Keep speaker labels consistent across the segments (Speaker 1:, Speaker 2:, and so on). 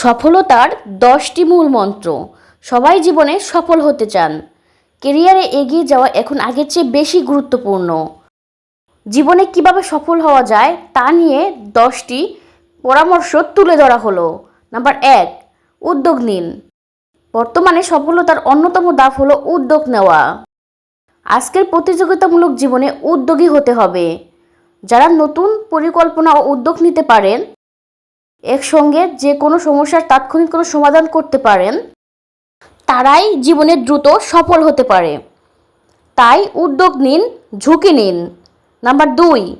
Speaker 1: সফলতার দশটি মূল মন্ত্র। সবাই জীবনে সফল হতে চান। কেরিয়ারে এগিয়ে যাওয়া এখন আগের চেয়ে বেশি গুরুত্বপূর্ণ। জীবনে কীভাবে সফল হওয়া যায় তা নিয়ে দশটি পরামর্শ তুলে ধরা হলো। নাম্বার এক, উদ্যোগ নিন। বর্তমানে সফলতার অন্যতম দাপ হলো উদ্যোগ নেওয়া। আজকের প্রতিযোগিতামূলক জীবনে উদ্যোগী হতে হবে। যারা নতুন পরিকল্পনা ও উদ্যোগ নিতে পারেন একসঙ্গে যে কোনো সমস্যার তাৎক্ষণিক কোনো সমাধান করতে পারেন, তারাই জীবনে দ্রুত সফল হতে পারে। তাই উদ্যোগ নিন, ঝুঁকি নিন। নাম্বার দুই,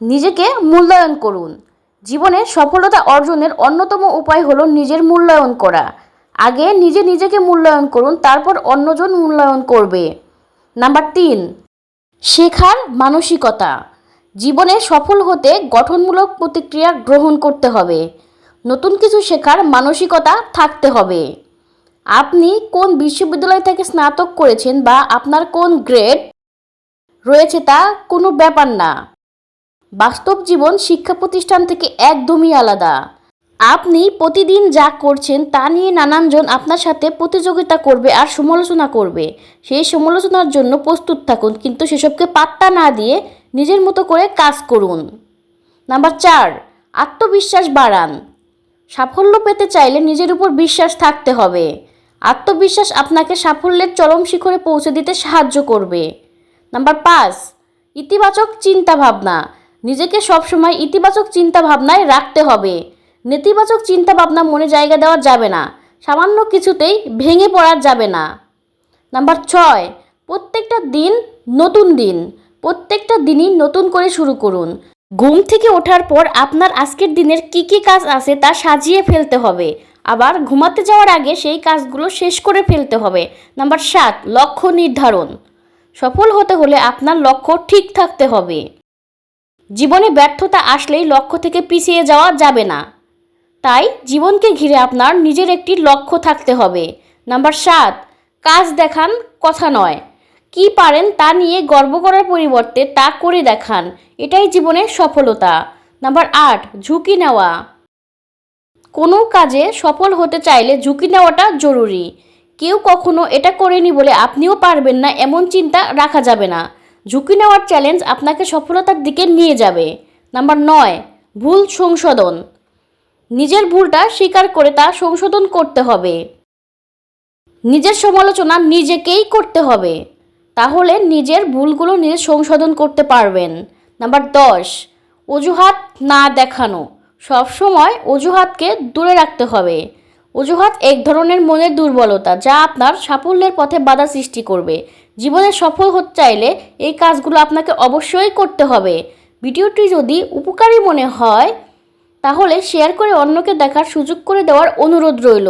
Speaker 1: নিজেকে মূল্যায়ন করুন। জীবনে সফলতা অর্জনের অন্যতম উপায় হলো নিজের মূল্যায়ন করা। আগে নিজে নিজেকে মূল্যায়ন করুন, তারপর অন্যজন মূল্যায়ন করবে। নাম্বার তিন, শেখার মানসিকতা। জীবনে সফল হতে গঠনমূলক প্রতিক্রিয়া গ্রহণ করতে হবে। নতুন কিছু শেখার মানসিকতা থাকতে হবে। আপনি কোন বিশ্ববিদ্যালয় থেকে স্নাতক করেছেন বা আপনার কোন গ্রেড রয়েছে তা কোনো ব্যাপার না। বাস্তব জীবন শিক্ষা প্রতিষ্ঠান থেকে একদমই আলাদা। আপনি প্রতিদিন যা করছেন তা নিয়ে নানানজন আপনার সাথে প্রতিযোগিতা করবে আর সমালোচনা করবে। সেই সমালোচনার জন্য প্রস্তুত থাকুন, কিন্তু সেসবকে পাত্তা না দিয়ে নিজের মতো করে কাজ করুন। নাম্বার চার, আত্মবিশ্বাস বাড়ান। সাফল্য পেতে চাইলে নিজের উপর বিশ্বাস থাকতে হবে। আত্মবিশ্বাস আপনাকে সাফল্যের চরম শিখরে পৌঁছে দিতে সাহায্য করবে। নাম্বার পাঁচ, ইতিবাচক চিন্তা ভাবনা নিজেকে সবসময় ইতিবাচক চিন্তা ভাবনায় রাখতে হবে। নেতিবাচক চিন্তা ভাবনা মনে জায়গা দেওয়া যাবে না। সামান্য কিছুতেই ভেঙে পড়া যাবে না। নাম্বার ছয়, প্রত্যেকটা দিন নতুন দিন। প্রত্যেকটা দিনই নতুন করে শুরু করুন। ঘুম থেকে ওঠার পর আপনার আজকের দিনের কি কি কাজ আছে তা সাজিয়ে ফেলতে হবে। আবার ঘুমাতে যাওয়ার আগে সেই কাজগুলো শেষ করে ফেলতে হবে। নাম্বার সাত, লক্ষ্য নির্ধারণ। সফল হতে হলে আপনার লক্ষ্য ঠিক থাকতে হবে। জীবনে ব্যর্থতা আসলেই লক্ষ্য থেকে পিছিয়ে যাওয়া যাবে না। তাই জীবনকে ঘিরে আপনার নিজের একটি লক্ষ্য থাকতে হবে। নাম্বার সাত, কাজ দেখান কথা নয়। কি পারেন তা নিয়ে গর্ব করার পরিবর্তে তা করে দেখান। এটাই জীবনের সফলতা। নাম্বার আট, ঝুঁকি নেওয়া। কোনো কাজে সফল হতে চাইলে ঝুঁকি নেওয়াটা জরুরি। কেউ কখনো এটা করেনি বলে আপনিও পারবেন না, এমন চিন্তা রাখা যাবে না। ঝুঁকি নেওয়ার চ্যালেঞ্জ আপনাকে সফলতার দিকে নিয়ে যাবে। নাম্বার নয়, ভুল সংশোধন। নিজের ভুলটা স্বীকার করে তা সংশোধন করতে হবে। নিজের সমালোচনা নিজেকেই করতে হবে। তাহলে নিজের ভুলগুলো নিজে সংশোধন করতে পারবেন। নাম্বার দশ, অজুহাত না দেখানো। সবসময় অজুহাতকে দূরে রাখতে হবে। অজুহাত এক ধরনের মনের দুর্বলতা যা আপনার সাফল্যের পথে বাধা সৃষ্টি করবে। জীবনে সফল হতে চাইলে এই কাজগুলো আপনাকে অবশ্যই করতে হবে। ভিডিওটি যদি উপকারী মনে হয়, তাহলে শেয়ার করে অন্যকে দেখার সুযোগ করে দেওয়ার অনুরোধ রইল।